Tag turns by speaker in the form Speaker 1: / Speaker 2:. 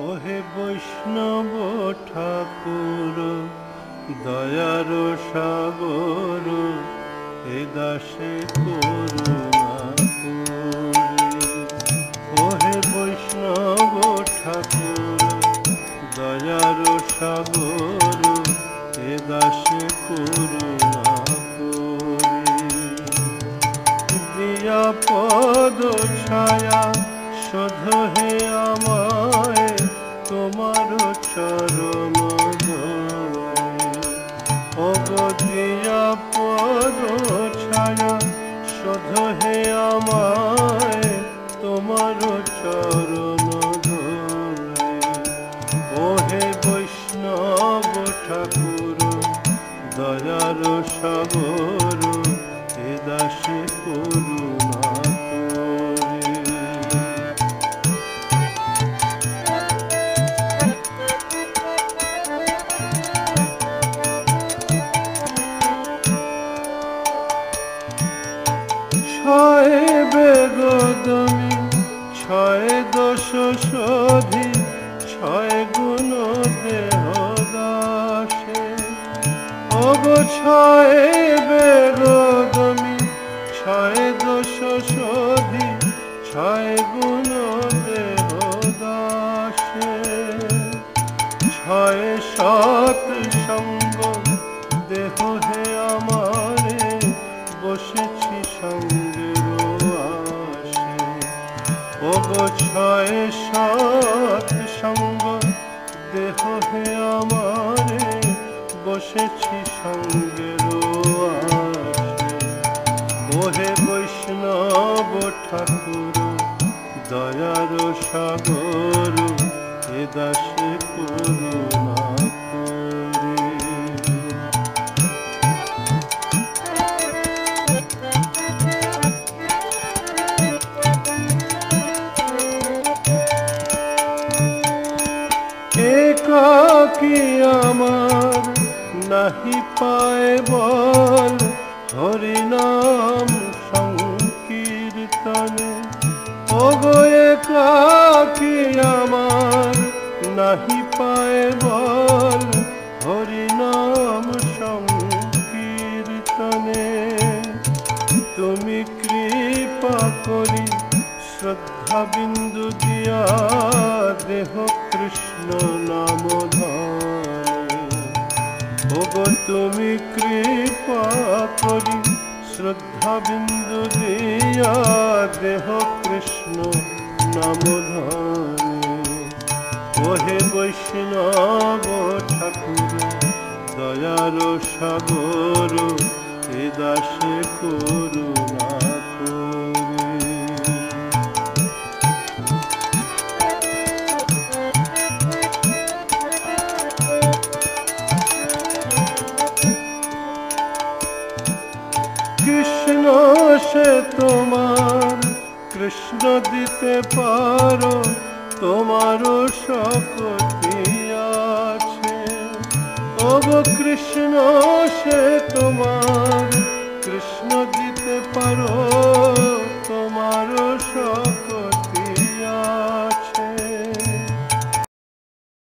Speaker 1: ওহে বৈষ্ণব ঠাকুর, দয়ার সাগর হে দাসে করুণা ওহে বৈষ্ণব ঠাকুর, দয়ার সাগর হে দাসে করুণা করে। দিয়া পদ ছায়া, শোধ হে আমায় তোমার চরণ দিয়া পদ ছায়া শোধ হে আমায়, তোমার চরণ ওহে বৈষ্ণব ঠাকুর, দয়ার সাগর, এ দাসে করে ছয় বেগদমি, ছয় দশ শোধি, ছয় গুণ দেহ দাসে। অগো ছয় বেগদমি, ছয় দশ শোধি, ছয় গুণ দেহ দাসে। ছয় সাত সঙ্গ, দেহ হে আমারে, বসেছি সঙ্গের ছয় সাত সঙ্গ, দেহ হে আমারে, বসেছি সঙ্গে ওহে বৈষ্ণব ঠাকুর, দয়ার সাগর, এ দাসে করুণা। একাকি আমার নাহি পায় বল হরিনাম সংকীর্তনে। ওগো একাকি আমার নাহি পায় বল বিন্দু দিয়া দেহ কৃষ্ণ নাম ওগো তুমি কৃপা করি, শ্রদ্ধা বিন্দু দিয়া দেহ কৃষ্ণ নাম ওহে বৈষ্ণব ঠাকুর দয়ার সাগর, এ দাসে করুণা। কৃষ্ণ দিতে পারো তোমারও শক্তি আছে ওগো কৃষ্ণ সে তোমার কৃষ্ণ দিতে পারো।